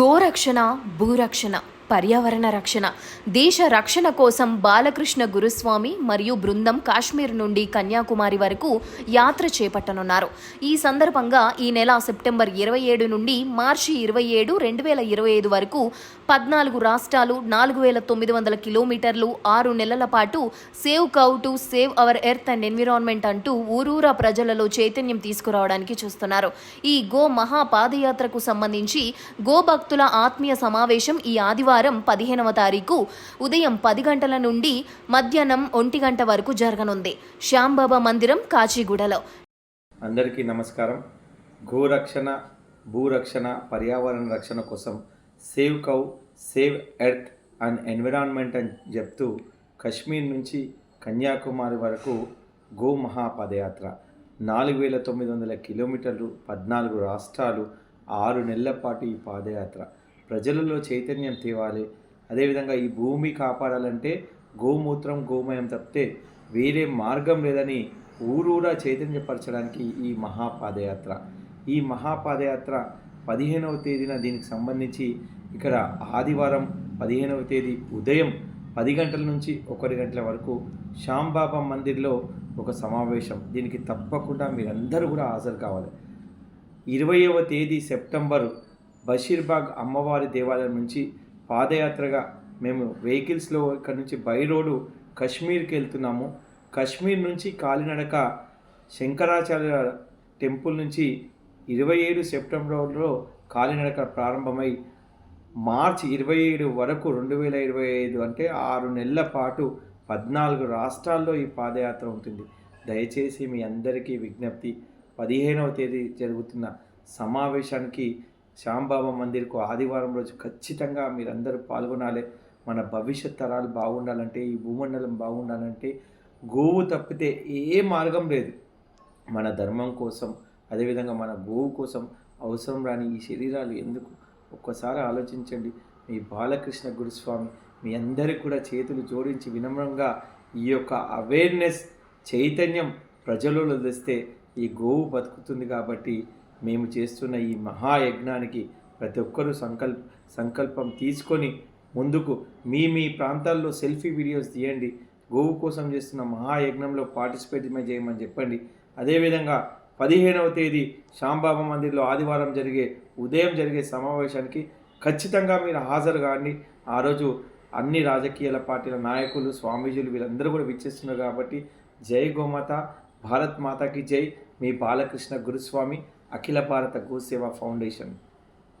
గోరక్షణ భూరక్షణ. పర్యావరణ రక్షణ. దేశ రక్షణ కోసం బాలకృష్ణ గురుస్వామి మరియు బృందం కాశ్మీర్ నుండి కన్యాకుమారి వరకు యాత్ర చేపట్టనున్నారు. ఈ సందర్భంగా ఈ నెల సెప్టెంబర్ ఇరవై ఏడు నుండి మార్చి ఇరవై ఏడు రెండు వేల ఇరవై ఐదు వరకు పద్నాలుగు రాష్ట్రాలు నాలుగు వేల తొమ్మిది వందల కిలోమీటర్లు ఆరు నెలల పాటు save cow to save our earth and environment అంటూ ఊరూరా ప్రజలలో చైతన్యం తీసుకురావడానికి చూస్తున్నారు. ఈ గో మహా పాదయాత్రకు సంబంధించి గో భక్తుల ఆత్మీయ సమావేశం ఈ ఆదివారం పదిహేనవ తారీఖు ఉదయం పది గంటల నుండి మధ్యాహ్నం ఒంటి గంట వరకు జరగనుంది. శ్యాంబాబా మందిరం కాచిగూడలో. అందరికీ నమస్కారం. గోరక్షణ భూరక్షణ పర్యావరణ రక్షణ కోసం save cow save earth and environment అని చెప్తూ కశ్మీర్ నుంచి కన్యాకుమారి వరకు గో మహాపదయాత్ర. నాలుగు వేల తొమ్మిది వందల కిలోమీటర్లు పద్నాలుగు రాష్ట్రాలు ఆరు నెలల పాటు ఈ పాదయాత్ర. ప్రజలలో చైతన్యం తేవాలి. అదేవిధంగా ఈ భూమి కాపాడాలంటే గోమూత్రం గోమయం తప్పితే వేరే మార్గం లేదని ఊరూరా చైతన్యపరచడానికి ఈ మహాపాదయాత్ర. ఈ మహాపాదయాత్ర పదిహేనవ తేదీన దీనికి సంబంధించి ఇక్కడ ఆదివారం పదిహేనవ తేదీ ఉదయం పది గంటల నుంచి ఒకటి గంటల వరకు శ్యాంబాబా మందిర్లో ఒక సమావేశం. దీనికి తప్పకుండా మీరందరూ కూడా హాజరు కావాలి. ఇరవైవ తేదీ సెప్టెంబర్ బషీర్బాగ్ అమ్మవారి దేవాలయం నుంచి పాదయాత్రగా మేము వెహికల్స్లో ఇక్కడ నుంచి బై రోడ్డు కశ్మీర్కి వెళ్తున్నాము. కశ్మీర్ నుంచి కాలినడక శంకరాచార్య టెంపుల్ నుంచి ఇరవై ఏడు సెప్టెంబర్లో కాలినడక ప్రారంభమై మార్చి ఇరవై ఏడు వరకు రెండు వేల ఇరవై ఐదు అంటే ఆరు నెలల పాటు పద్నాలుగు రాష్ట్రాల్లో ఈ పాదయాత్ర ఉంటుంది. దయచేసి మీ అందరికీ విజ్ఞప్తి పదిహేనవ తేదీ జరుగుతున్న సమావేశానికి శ్యాంబాబా మందిర్కు ఆదివారం రోజు ఖచ్చితంగా మీరందరూ పాల్గొనాలి. మన భవిష్యత్ తరాలు బాగుండాలంటే ఈ భూమండలం బాగుండాలంటే గోవు తప్పితే ఏ మార్గం లేదు. మన ధర్మం కోసం అదేవిధంగా మన గోవు కోసం అవసరం రాని ఈ శరీరాలు ఎందుకు? ఒక్కసారి ఆలోచించండి. మీ బాలకృష్ణ గురుస్వామి మీ అందరికి కూడా చేతులు జోడించి వినమ్రంగా ఈ యొక్క అవేర్నెస్ చైతన్యం ప్రజలలో తెస్తే ఈ గోవు బతుకుతుంది కాబట్టి మేము చేస్తున్న ఈ మహాయజ్ఞానికి ప్రతి ఒక్కరూ సంకల్ప సంకల్పం తీసుకొని ముందుకు మీ మీ ప్రాంతాల్లో సెల్ఫీ వీడియోస్ తీయండి. గోవు కోసం చేస్తున్న మహాయజ్ఞంలో పార్టిసిపేట్ చేయమని చెప్పండి. అదేవిధంగా పదిహేనవ తేదీ శాంబాబా మందిర్లో ఆదివారం జరిగే ఉదయం జరిగే సమావేశానికి ఖచ్చితంగా మీరు హాజరు కాండి ఆ రోజు అన్ని రాజకీయాల పార్టీల నాయకులు స్వామీజీలు వీళ్ళందరూ కూడా విచ్చేస్తున్నారు కాబట్టి జై గోమాత భారత్ మాతాకి జై. మీ బాలకృష్ణ గురుస్వామి అఖిల భారత గోసేవ ఫౌండేషన్